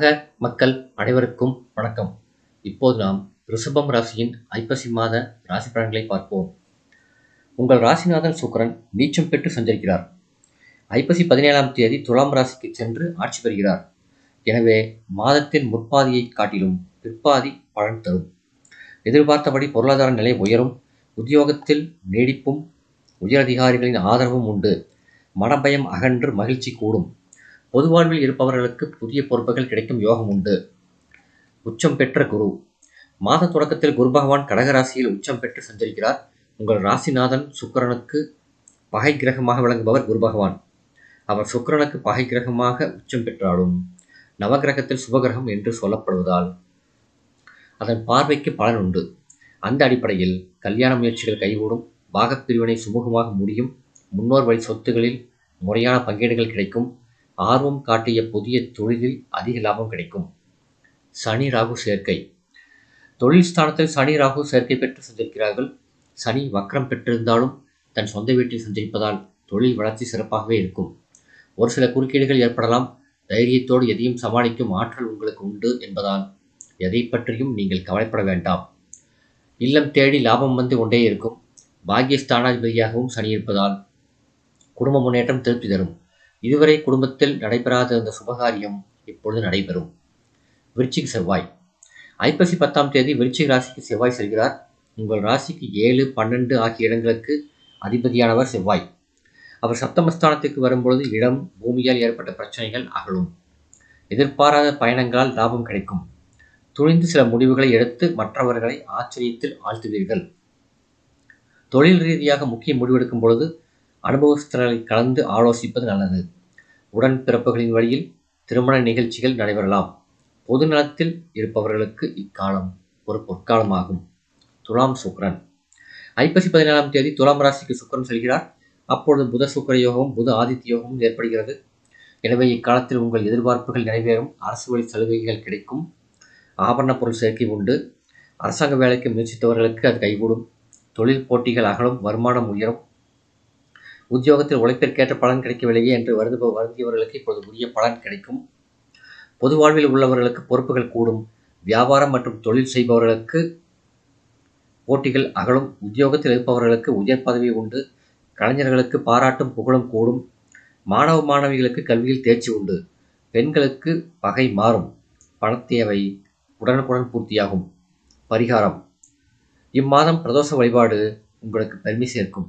உலக மக்கள் அனைவருக்கும் வணக்கம். இப்போது நாம் ரிஷபம் ராசியின் ஐப்பசி மாத ராசி பலன்களை பார்ப்போம். உங்கள் ராசிநாதன் சுக்கிரன் நீச்சம் பெற்று சஞ்சரிக்கிறார். ஐப்பசி பதினேழாம் தேதி துலாம் ராசிக்கு சென்று ஆட்சி பெறுகிறார். எனவே மாதத்தின் முற்பாதியை காட்டிலும் பிற்பாதி பலன் தரும். எதிர்பார்த்தபடி பொருளாதார நிலை உயரும் உத்தியோகத்தில் நீடிப்பும் உயரதிகாரிகளின் ஆதரவும் உண்டு. மனபயம் அகன்று மகிழ்ச்சி கூடும். பொது வாழ்வில் இருப்பவர்களுக்கு புதிய பொறுப்புகள் கிடைக்கும் யோகம் உண்டு. உச்சம் பெற்ற குரு. மாத தொடக்கத்தில் குரு பகவான் கடகராசியில் உச்சம் பெற்று சஞ்சரிக்கிறார். உங்கள் ராசிநாதன் சுக்கிரனுக்கு பகை கிரகமாக விளங்குபவர் குரு பகவான். அவர் சுக்கிரனுக்கு பகை கிரகமாக உச்சம் பெற்றாலும் நவகிரகத்தில் சுபகிரகம் என்று சொல்லப்படுவதால் அதன் பார்வைக்கு பலன் உண்டு. அந்த அடிப்படையில் கல்யாண முயற்சிகள் கைகூடும். பாகப்பிரிவினை சுமூகமாக முடியும். முன்னோர் வழி சொத்துகளில் முறையான பங்கீடுகள் கிடைக்கும். ஆர்வம் காட்டிய புதிய தொழிலில் அதிக லாபம் கிடைக்கும். சனி ராகு சேர்க்கை. தொழில் ஸ்தானத்தில் சனி ராகு சேர்க்கை பெற்று சந்திருக்கிறார்கள் சனி வக்ரம் பெற்றிருந்தாலும் தன் சொந்த வீட்டில் சந்திப்பதால் தொழில் வளர்ச்சி சிறப்பாகவே இருக்கும். ஒரு சில குறுக்கீடுகள் ஏற்படலாம். தைரியத்தோடு எதையும் சமாளிக்கும் ஆற்றல் உங்களுக்கு உண்டு என்பதால் எதை பற்றியும் நீங்கள் கவலைப்பட வேண்டாம். இல்லம் தேடி லாபம் வந்து கொண்டே இருக்கும். பாகியஸ்தானாதிபதியாகவும் சனி இருப்பதால் குடும்ப முன்னேற்றம் திருப்தி தரும். இதுவரை குடும்பத்தில் நடைபெறாத இந்த சுபகாரியம் இப்பொழுது நடைபெறும். விருச்சிக் செவ்வாய். ஐப்பசி பத்தாம் தேதி விருச்சிக் ராசிக்கு செவ்வாய் செல்கிறார். உங்கள் ராசிக்கு ஏழு பன்னெண்டு ஆகிய இடங்களுக்கு அதிபதியானவர் செவ்வாய். அவர் சப்தமஸ்தானத்துக்கு வரும்பொழுது இடம் பூமியால் ஏற்பட்ட பிரச்சனைகள் அகலும். எதிர்பாராத பயணங்களால் லாபம் கிடைக்கும். துணிந்து சில முடிவுகளை எடுத்து மற்றவர்களை ஆச்சரியத்தில் ஆழ்த்துவீர்கள். தொழில் ரீதியாக முக்கிய முடிவெடுக்கும் பொழுது அனுபவஸ்தர்களை கலந்து ஆலோசிப்பது நல்லது. உடன் பிறப்புகளின் வழியில் திருமண நிகழ்ச்சிகள் நடைபெறலாம். பொது நலத்தில் இருப்பவர்களுக்கு இக்காலம் ஒரு பொற்காலமாகும். துலாம் சுக்ரன் ஐப்பசி பதினேழாம் தேதி துலாம் ராசிக்கு சுக்கரன் செல்கிறார். அப்பொழுது புத சுக்கர யோகமும் புத ஆதித்ய யோகமும் ஏற்படுகிறது. எனவே இக்காலத்தில் உங்கள் எதிர்பார்ப்புகள் நிறைவேறும். அரசு வழி சலுகைகள் கிடைக்கும். ஆபரண பொருள் சேர்க்கை உண்டு. அரசாங்க வேலைக்கு முயற்சித்தவர்களுக்கு அது கைகூடும். தொழில் போட்டிகள் அகலும். வருமானம் உயரும். உத்தியோகத்தில் உழைப்பிற்கேற்ற பலன் கிடைக்கவில்லையே என்று வருது வருந்தியவர்களுக்கு இப்போது உரிய பலன் கிடைக்கும். பொது வாழ்வில் உள்ளவர்களுக்கு பொறுப்புகள் கூடும். வியாபாரம் மற்றும் தொழில் செய்பவர்களுக்கு போட்டிகள் அகலும். உத்தியோகத்தில் இருப்பவர்களுக்கு உயர் பதவி உண்டு. கலைஞர்களுக்கு பாராட்டும் புகழும் கூடும். மாணவ மாணவிகளுக்கு கல்வியில் தேர்ச்சி உண்டு. பெண்களுக்கு பகை மாறும். பணத்தேவை உடனுக்குடன் பூர்த்தியாகும். பரிகாரம். இம்மாதம் பிரதோஷ வழிபாடு உங்களுக்கு பெருமை சேர்க்கும்.